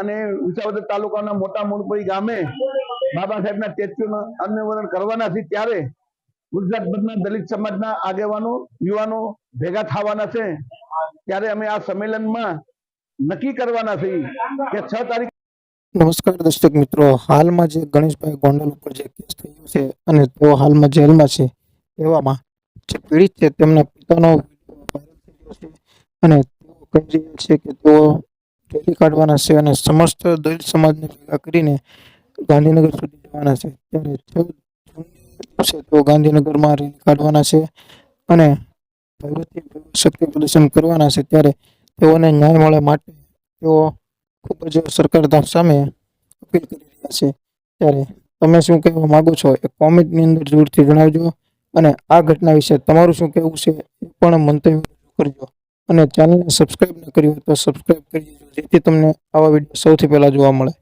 અને વિસાવદર તાલુકાના મોટા મૂળપુરી ગામે બાબા સાહેબના સ્ટેચ્યુનું અનાવરણ કરવાના છે ત્યારે ગુજરાતભરના દલિત સમાજના આગેવાનો, યુવાનો ભેગા થવાના છે. ત્યારે અમે આ સંમેલનમાં નક્કી કરવાના છે કે છ તારીખ નમસ્કાર દર્શક મિત્રો, હાલમાં જે ગણેશભાઈ ગોંડલ ઉપર જે કેસ થયો છે અને તેઓ હાલમાં જેલમાં છે એવામાં જે પીડિત છે તેમના પિતાનો અને તેઓ કહી રહ્યા છે કે તેઓ રેલી કાઢવાના છે અને સમસ્ત દલિત સમાજને ભેગા કરીને ગાંધીનગર સુધી જવાના છે. ત્યારે ચૌદ જૂનના તો ગાંધીનગરમાં રેલી કાઢવાના છે અને ભવ્યથી શક્તિ પ્રદર્શન કરવાના છે, ત્યારે તેઓને ન્યાય મળે માટે તેઓ ખૂબ જ સરકાર સામે અપીલ કરી રહ્યા છે. ત્યારે તમે શું કહેવા માંગો છો એ કોમેન્ટની અંદર જરૂરથી જણાવજો અને આ ઘટના વિશે તમારું શું કહેવું છે એ પણ મંતવ્ય કરજો. અને ચેનલને સબસ્ક્રાઈબ ન કરી હોય તો સબસ્ક્રાઈબ કરી દેજો. જેથી તમને આવા વીડિયો સૌથી પહેલાં જોવા મળે.